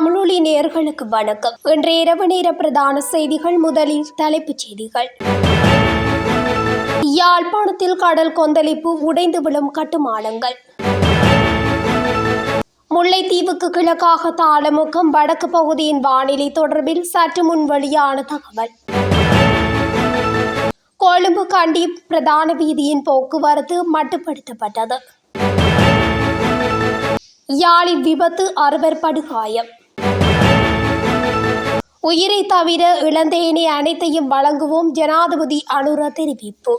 தமிழொலி நேர்களுக்கு வணக்கம். இன்று இரவு நேர பிரதான செய்திகள் முதலில் தலைப்புச் செய்திகள். யாழ்ப்பாணத்தில் கடல் கொந்தளிப்பு உடைந்து விழும் கட்டுமானங்கள். முல்லைத்தீவுக்கு கிழக்காக தாளமுகம் வடக்கு பகுதியின் வானிலை தொடர்பில் சற்று முன் வெளியான தகவல். கொழும்பு கண்டி பிரதான வீதியின் போக்குவரத்து மட்டுப்படுத்தப்பட்டது. யாழில் விபத்து அறுவர் படுகாயம். உயிரை தவிர இளந்தேனே அனைத்தையும் வழங்குவோம் ஜனாதிபதி அனுர தெரிவிப்பு.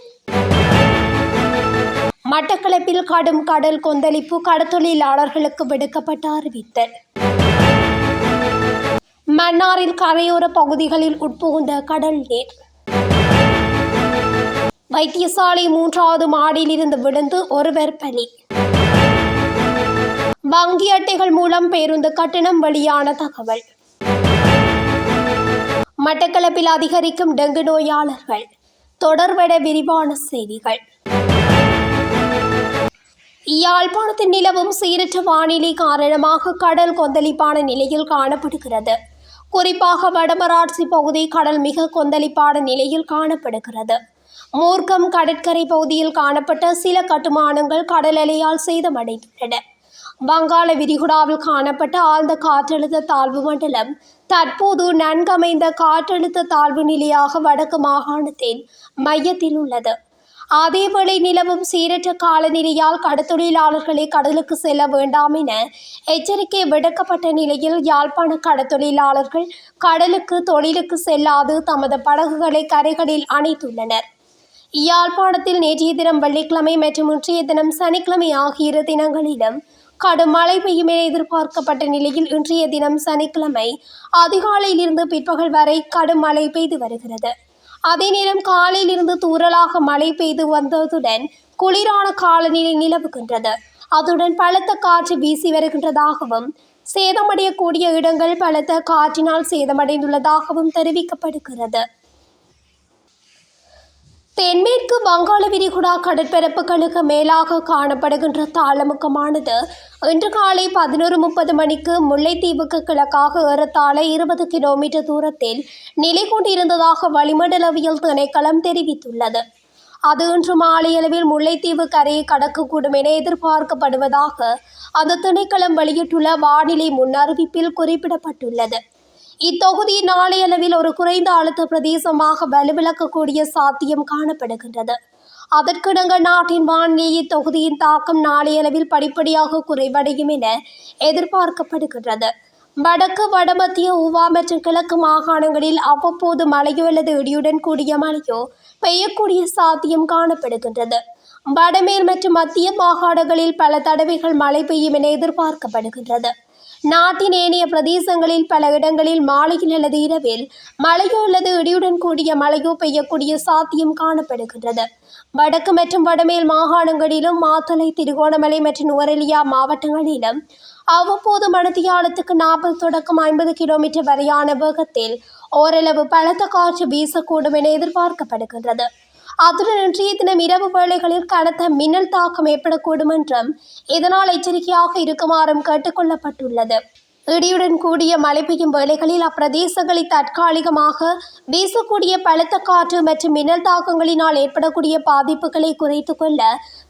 மட்டக்களப்பில் கடும் கடல் கொந்தளிப்பு கடத்தொழிலாளர்களுக்கு விடுக்கப்பட்ட அறிவித்தல். மன்னாரில் கரையோர பகுதிகளில் உட்புகுந்த கடல் நீர். வைத்தியசாலை மூன்றாவது மாடியில் இருந்து விழுந்து ஒருவர் பலி. வங்கி அட்டைகள் மூலம் பேருந்து கட்டணம் வெளியான தகவல். மட்டக்களப்பில் அதிகரிக்கும் டெங்கு நோயாளர்கள். தொடர்பட விரிவான செய்திகள். யாழ்ப்பாணத்தில் நிலவும் சீரற்ற வானிலை காரணமாக கடல் கொந்தளிப்பான நிலையில் காணப்படுகிறது. குறிப்பாக வடமராட்சி பகுதி கடல் மிக கொந்தளிப்பான நிலையில் காணப்படுகிறது. மூர்க்கம் கடற்கரை பகுதியில் காணப்பட்ட சில கட்டுமானங்கள் கடல் அலையால் சேதமடைந்துள்ளன. வங்காள விரிகுடாவில் காணப்பட்ட ஆழ்ந்த காற்றழுத்த தாழ்வு மண்டலம் தற்போது நன்கமைந்த காற்றழுத்த தாழ்வு நிலையாக வடக்கு மாகாணத்தின் மையத்தில் உள்ளது. அதேவேளை நிலவும் சீரற்ற காலநிலையால் கடத்தொழிலாளர்களை கடலுக்கு செல்ல வேண்டாம் என எச்சரிக்கை விடுக்கப்பட்ட நிலையில் யாழ்ப்பாண கடத்தொழிலாளர்கள் கடலுக்கு தொழிலுக்கு செல்லாது தமது படகுகளை கரைகளில் அணைத்துள்ளனர். யாழ்ப்பாணத்தில் நேற்றைய தினம் வெள்ளிக்கிழமை மற்றும் இன்றைய தினம் சனிக்கிழமை ஆகிய இரு தினங்களிலும் கடும் மழை பெய்யும் என எதிர்பார்க்கப்பட்ட நிலையில் இன்றைய தினம் சனிக்கிழமை அதிகாலையிலிருந்து பிற்பகல் வரை கடும் மழை பெய்து வருகிறது. அதே நேரம் காலையிலிருந்து தூரலாக மழை பெய்து வந்ததுடன் குளிரான காலநிலை நிலவுகின்றது. அதுடன் பலத்த காற்று வீசி வருகின்றதாகவும் சேதமடையக்கூடிய இடங்கள் பலத்த காற்றினால் சேதமடைந்துள்ளதாகவும் தெரிவிக்கப்படுகிறது. தென்மேற்கு வங்காள விரிகுடா கடற்பரப்புகளுக்கு மேலாக காணப்படுகின்ற தாளமுக்கமானது இன்று காலை பதினோரு முப்பது மணிக்கு முல்லைத்தீவுக்கு கிழக்காக ஏறத்தாழ இருபது கிலோமீட்டர் தூரத்தில் நிலை கொண்டிருந்ததாக வளிமண்டலவியல் திணைக்களம் தெரிவித்துள்ளது. அது இன்று மாலையளவில் முல்லைத்தீவு கரையை கடக்கக்கூடும் என எதிர்பார்க்கப்படுவதாக அந்த திணைக்களம் வெளியிட்டுள்ள வானிலை முன்னறிவிப்பில் குறிப்பிடப்பட்டுள்ளது. இத்தொகுதி நாளையளவில் ஒரு குறைந்த அழுத்த பிரதேசமாக வலுவிழக்கக்கூடிய சாத்தியம் காணப்படுகின்றது. அதற்கிடங்க நாட்டின் வானிலை இத்தொகுதியின் தாக்கம் நாளையளவில் படிப்படியாக குறைவடையும் என எதிர்பார்க்கப்படுகின்றது. வடக்கு வடமத்திய உவா மற்றும் கிழக்கு மாகாணங்களில் அவ்வப்போது மழையோ அல்லது இடியுடன் கூடிய மழையோ பெய்யக்கூடிய சாத்தியம் காணப்படுகின்றது. வடமேல் மற்றும் மத்திய மாகாணங்களில் பல தடவைகள் மழை பெய்யும் என எதிர்பார்க்கப்படுகின்றது. நாட்டின் ஏனைய பிரதேசங்களில் பல இடங்களில் மாலையில் அல்லது இரவில் மழையோ அல்லது இடியுடன் கூடிய மழையோ பெய்யக்கூடிய சாத்தியம் காணப்படுகின்றது. வடக்கு மற்றும் வடமேல் மாகாணங்களிலும் மாத்தலை திருகோணமலை மற்றும் நுவரெலியா மாவட்டங்களிலும் அவ்வப்போது மணித்தியாலத்துக்கு நாற்பது தொடக்கம் ஐம்பது கிலோமீட்டர் வரையான வேகத்தில் ஓரளவு பலத்த காற்று வீசக்கூடும் என எதிர்பார்க்கப்படுகின்றது. அத்துடன் இன்றைய தினம் இரவு வேளைகளில் கனத்த மின்னல் தாக்கம் ஏற்படக்கூடும் என்றும் இதனால் எச்சரிக்கையாக இருக்குமாறும் கேட்டுக்கொள்ளப்பட்டுள்ளது. இடியுடன் கூடிய மழை பெய்யும் வேளைகளில் அப்பிரதேசங்களில் தற்காலிகமாக வீசக்கூடிய பலத்த காற்று மற்றும் மின்னல் தாக்கங்களினால் ஏற்படக்கூடிய பாதிப்புகளை குறைத்து கொள்ள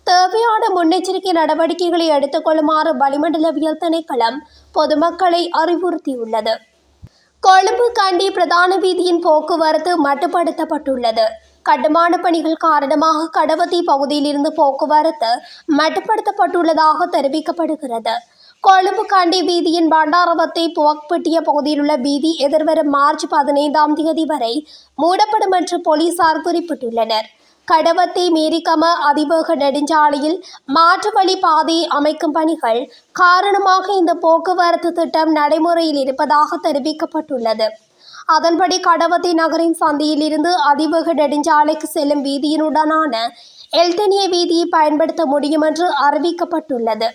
தேவையான முன்னெச்சரிக்கை நடவடிக்கைகளை எடுத்துக்கொள்ளுமாறு வளிமண்டலவியல் திணைக்களம் பொதுமக்களை அறிவுறுத்தியுள்ளது. கொழும்பு கண்டி பிரதான வீதியின் போக்குவரத்து மட்டுப்படுத்தப்பட்டுள்ளது. கட்டுமான பணிகள் காரணமாக கடவத்தி பகுதியிலிருந்து போக்குவரத்து மட்டுப்படுத்தப்பட்டுள்ளதாக தெரிவிக்கப்படுகிறது. கொழும்பு காண்டி வீதியின் பண்டாரவத்தை புவக்பெட்டிய பகுதியிலுள்ள வீதி எதிர்வரும் மார்ச் பதினைந்தாம் தேதி வரை மூடப்படும் என்று போலீசார் குறிப்பிட்டுள்ளனர். கடவத்தை மேரிகம அதிவேக நெடுஞ்சாலையில் மாற்று வழி பாதை அமைக்கும் பணிகள் காரணமாக இந்த போக்குவரத்து திட்டம் நடைமுறையில் இருப்பதாக தெரிவிக்கப்பட்டுள்ளது. அதன்படி கடவத்தை நகரின் சந்தையில் இருந்து அதிவேக நெடுஞ்சாலைக்கு செல்லும் வீதியினுடனான எல்தனிய வீதியை பயன்படுத்த முடியும் என்று அறிவிக்கப்பட்டுள்ளது.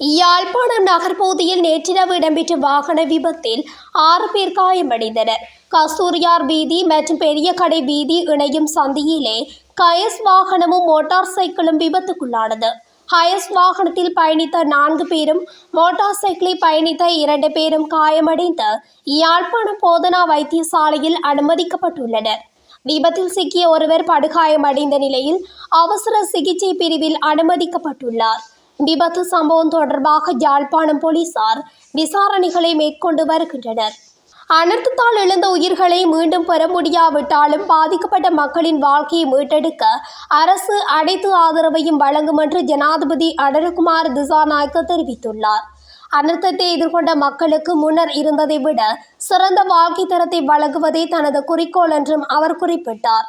யாழ்ப்பாணம் நகர்பகுதியில் நேற்றிரவு இடம்பெற்ற வாகன விபத்தில் ஆறு பேர் காயமடைந்தனர். கஸ்தூரியார் வீதி மற்றும் பெரிய கடை வீதி இணையும் சந்தியிலே கயஸ் வாகனமும் மோட்டார் சைக்கிளும் விபத்துக்குள்ளானது. ஹயஸ் வாகனத்தில் பயணித்த நான்கு பேரும் மோட்டார் சைக்கிளில் பயணித்த இரண்டு பேரும் காயமடைந்து யாழ்ப்பாணம் போதனா வைத்தியசாலையில் அனுமதிக்கப்பட்டுள்ளனர். விபத்தில் சிக்கிய ஒருவர் படுகாயமடைந்த நிலையில் அவசர சிகிச்சை பிரிவில் அனுமதிக்கப்பட்டுள்ளார். விபத்து சம்பவம் தொடர்பாக யாழ்ப்பாணம் போலீசார் விசாரணைகளை மேற்கொண்டு வருகின்றனர். அனர்த்தத்தால் இழந்த உயிர்களை மீண்டும் பெற முடியாவிட்டாலும் பாதிக்கப்பட்ட மக்களின் வாழ்க்கையை மீட்டெடுக்க அரசு அனைத்து ஆதரவையும் வழங்கும் என்று ஜனாதிபதி அடல்குமார் திசாநாயக்க தெரிவித்துள்ளார். அனர்த்தத்தை எதிர்கொண்ட மக்களுக்கு முன்னர் இருந்ததை விட சிறந்த வாழ்க்கை தரத்தை வழங்குவதே தனது குறிக்கோள் என்றும் அவர் குறிப்பிட்டார்.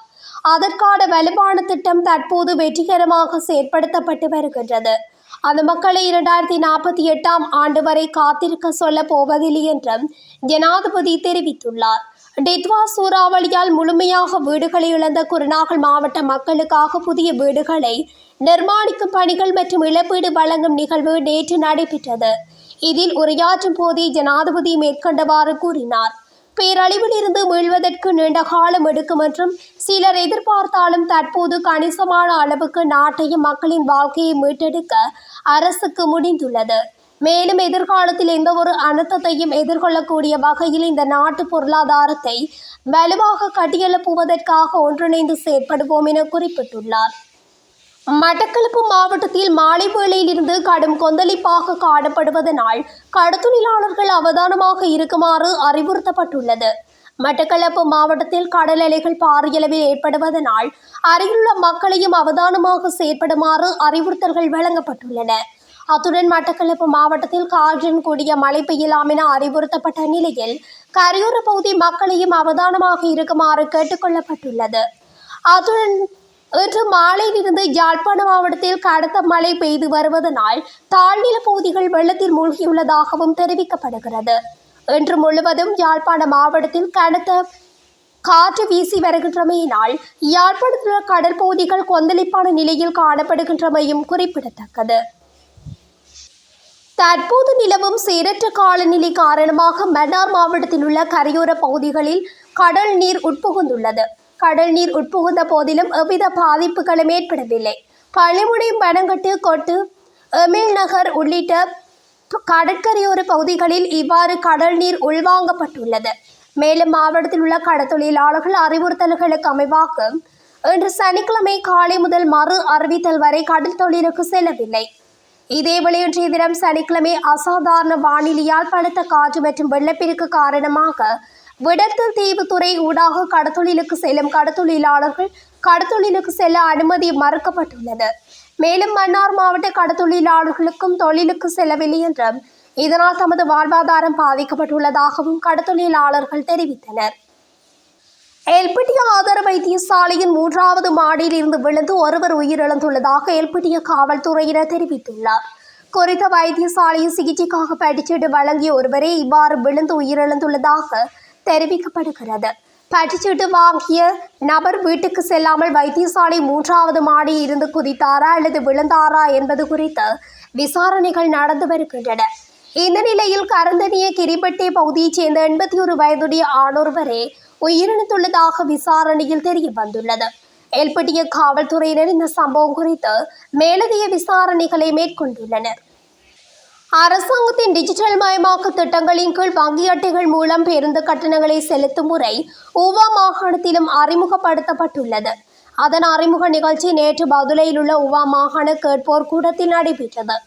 அதற்கான வலுவான திட்டம் தற்போது வெற்றிகரமாக செயற்படுத்தப்பட்டு வருகின்றது. அந்த மக்களை இரண்டாயிரத்தி நாற்பத்தி எட்டாம் ஆண்டு வரை காத்திருக்க சொல்ல போவதில்லை என்றும் ஜனாதிபதி தெரிவித்துள்ளார். டெத்வா சூறாவளியால் முழுமையாக வீடுகளை இழந்த குருநாகல் மாவட்ட மக்களுக்காக புதிய வீடுகளை நிர்மாணிக்கும் பணிகள் மற்றும் இழப்பீடு வழங்கும் நிகழ்வு நேற்று நடைபெற்றது. இதில் உரையாற்றும் போதே ஜனாதிபதி மேற்கண்டவாறு கூறினார். பேரழிவில் இருந்து மீள்வதற்கு நீண்ட காலம் எடுக்கும் என்றும் சிலர் எதிர்பார்த்தாலும் தற்போது கணிசமான அளவுக்கு நாட்டையும் மக்களின் வாழ்க்கையை மீட்டெடுக்க அரசுக்கு முடிந்துள்ளது. மேலும் எதிர்காலத்தில் எந்த ஒரு அனர்த்தத்தையும் எதிர்கொள்ளக்கூடிய வகையில் இந்த நாட்டு பொருளாதாரத்தை வலுவாக கட்டியெழுப்புவதற்காக ஒன்றிணைந்து செயற்படுவோம் என குறிப்பிட்டுள்ளார். மட்டக்களப்பு மாவட்டத்தில் மாலை வேளையிலிருந்து கடும் கொந்தளிப்பாக காணப்படுவதனால் கடத்தொழிலாளர்கள் அவதானமாக இருக்குமாறு அறிவுறுத்தப்பட்டுள்ளது. மட்டக்களப்பு மாவட்டத்தில் கடல் அலைகள் பாரியளவில் ஏற்படுவதனால் அருகிலுள்ள மக்களையும் அவதானமாக செயற்படுமாறு அறிவுறுத்தல்கள் வழங்கப்பட்டுள்ளன. அத்துடன் மட்டக்களப்பு மாவட்டத்தில் காற்றுடன் கூடிய மழை பெய்யலாம் என அறிவுறுத்தப்பட்ட நிலையில் கரையோர பகுதி மக்களையும் அவதானமாக இருக்குமாறு கேட்டுக்கொள்ளப்பட்டுள்ளது அத்துடன் இன்று மாலையிலிருந்து யாழ்ப்பாண மாவட்டத்தில் கடத்த மழை பெய்து வருவதனால் தாழ்நில பகுதிகள் வெள்ளத்தில் மூழ்கியுள்ளதாகவும் தெரிவிக்கப்படுகிறது. இன்று முழுவதும் யாழ்ப்பாண மாவட்டத்தில் கனத்த காற்று வீசி வருகின்றமையினால் யாழ்ப்பாணத்தில் கடல் பகுதிகள் கொந்தளிப்பான நிலையில் காணப்படுகின்றமையும் குறிப்பிடத்தக்கது. தற்போது நிலவும் சீரற்ற காலநிலை காரணமாக மன்னார் மாவட்டத்தில் உள்ள கரையோர பகுதிகளில் கடல் நீர் உட்புகுந்துள்ளது. கடல் நீர் உட்புகுந்த போதிலும் எவ்வித பாதிப்புகளும் ஏற்படவில்லை. பள்ளிமுனை பனங்கட்டு கொட்டு எமில் நகர் உள்ளிட்ட கடற்கரையோர பகுதிகளில் இவ்வாறு கடல் நீர் உள்வாங்கப்பட்டுள்ளது. மேலும் மாவட்டத்தில் உள்ள கடற்தொழிலாளர்கள் அறிவுறுத்தல்களுக்கு அமைவாக இன்று சனிக்கிழமை காலை முதல் மறு அறிவித்தல் வரை கடல் தொழிலுக்கு செல்லவில்லை. இதேவேளை இன்றைய தினம் சனிக்கிழமை அசாதாரண வானிலையால் பலத்த காற்று மற்றும் வெள்ளப்பெருக்கு காரணமாக விடத்தல் தீவுத்துறை ஊடாக கடத்தொழிலுக்கு செல்லும் கடத்தொழிலாளர்கள் கடத்தொழிலுக்கு செல்ல அனுமதி மறுக்கப்பட்டுள்ளது மேலும் மன்னார் மாவட்ட கடத்தொழிலாளர்களுக்கும் தொழிலுக்கு செல்லவில்லை என்றும் இதனால் தமது வாழ்வாதாரம் பாதிக்கப்பட்டுள்ளதாகவும் கடத்தொழிலாளர்கள் தெரிவித்தனர். எல்பிட்டிய ஆதார வைத்தியசாலையின் மூன்றாவது மாடியில் இருந்து விழுந்து ஒருவர் உயிரிழந்துள்ளதாக எல்பிட்டிய காவல்துறையினர் தெரிவித்துள்ளார். குறித்த வைத்தியசாலையில் சிகிச்சைக்காக படிச்சீடு வழங்கிய ஒருவரே இவ்வாறு விழுந்து உயிரிழந்துள்ளதாக தெரிவிக்கப்படுகிறது. பட்டிச்சீட்டு வாங்கிய நபர் வீட்டுக்கு செல்லாமல் வைத்தியசாலை மூன்றாவது மாடியில் இருந்து குதித்தாரா அல்லது விழுந்தாரா என்பது குறித்து விசாரணைகள் நடந்து வருகின்றன. இந்த நிலையில் கரந்தனிய கிரிபட்டி பகுதியைச் சேர்ந்த எண்பத்தி ஒரு வயதுடைய ஆணொருவரே உயிரிழந்துள்ளதாக விசாரணையில் தெரிய வந்துள்ளது. எல்பட்டிய காவல்துறையினர் இந்த சம்பவம் குறித்து மேலதிக விசாரணைகளை மேற்கொண்டுள்ளனர். அரசாங்கத்தின் டிஜிட்டல் மயமாக்க திட்டங்களின் கீழ் வங்கி அட்டைகள் மூலம் பேருந்து கட்டணங்களை செலுத்தும் முறை உவா மாகாணத்திலும் அறிமுகப்படுத்தப்பட்டுள்ளது. அதன் அறிமுக நிகழ்ச்சி நேற்று பதுலையில் உள்ள உவா மாகாண கேட்போர் கூடத்தில் நடைபெற்றது.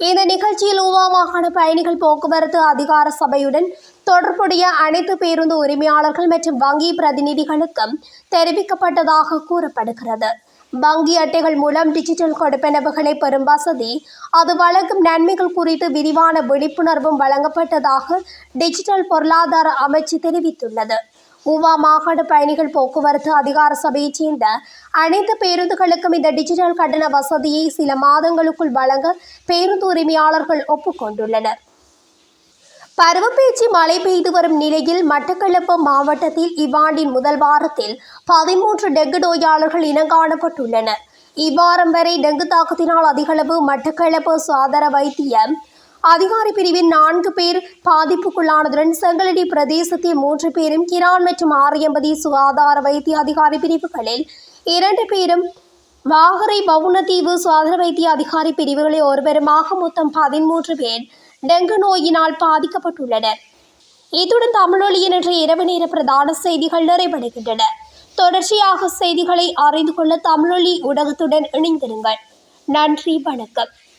இந்த நிகழ்ச்சியில் உவா மாகாண பயணிகள் போக்குவரத்து அதிகார சபையுடன் தொடர்புடைய அனைத்து பேருந்து உரிமையாளர்கள் மற்றும் வங்கி பிரதிநிதிகளுக்கும் தெரிவிக்கப்பட்டதாக கூறப்படுகிறது. வங்கி அட்டைகள் மூலம் டிஜிட்டல் கொடுப்பனவுகளை பெறும் வசதி. அது வழங்கும் நன்மைகள் குறித்து விரிவான விழிப்புணர்வும் வழங்கப்பட்டதாக டிஜிட்டல் பொருளாதார அமைச்சு தெரிவித்துள்ளது. ஊவா மாகாண பயணிகள் போக்குவரத்து அதிகார சபையைச் சேர்ந்த அனைத்து பேருந்துகளுக்கும் இந்த டிஜிட்டல் கட்டண வசதியை சில மாதங்களுக்குள் வழங்க பேருந்து உரிமையாளர்கள் ஒப்புக்கொண்டுள்ளனர். பருவப்பேச்சு மழை பெய்து வரும் நிலையில் மட்டக்களப்பு மாவட்டத்தில் இவ்வாண்டின் முதல் வாரத்தில் பதிமூன்று டெங்கு நோயாளர்கள் இனங்காணப்பட்டுள்ளனர். இவ்வாரம் வரை டெங்கு தாக்கத்தினால் அதிகளவு மட்டக்களப்பு சுகாதார வைத்தியம் அதிகாரி பிரிவின் நான்கு பேர் பாதிப்புக்குள்ளானதுடன் செங்கலடி பிரதேசத்தில் மூன்று பேரும் கிரான் மற்றும் ஆரியம்பதி சுகாதார வைத்திய அதிகாரி பிரிவுகளில் இரண்டு பேரும் வாகரை வவுனதீவு சுகாதார வைத்திய அதிகாரி பிரிவுகளில் ஒருவருமாக மொத்தம் பதிமூன்று பேர் டெங்கு நோயினால் பாதிக்கப்பட்டுள்ளனர் இத்துடன் தமிழொலியின் இன்று இரவு நேர பிரதான செய்திகள் நிறைவடைகின்றன. தொடர்ச்சியாக செய்திகளை அறிந்து கொள்ள தமிழொலி ஊடகத்துடன் இணைந்திருங்கள். நன்றி வணக்கம்.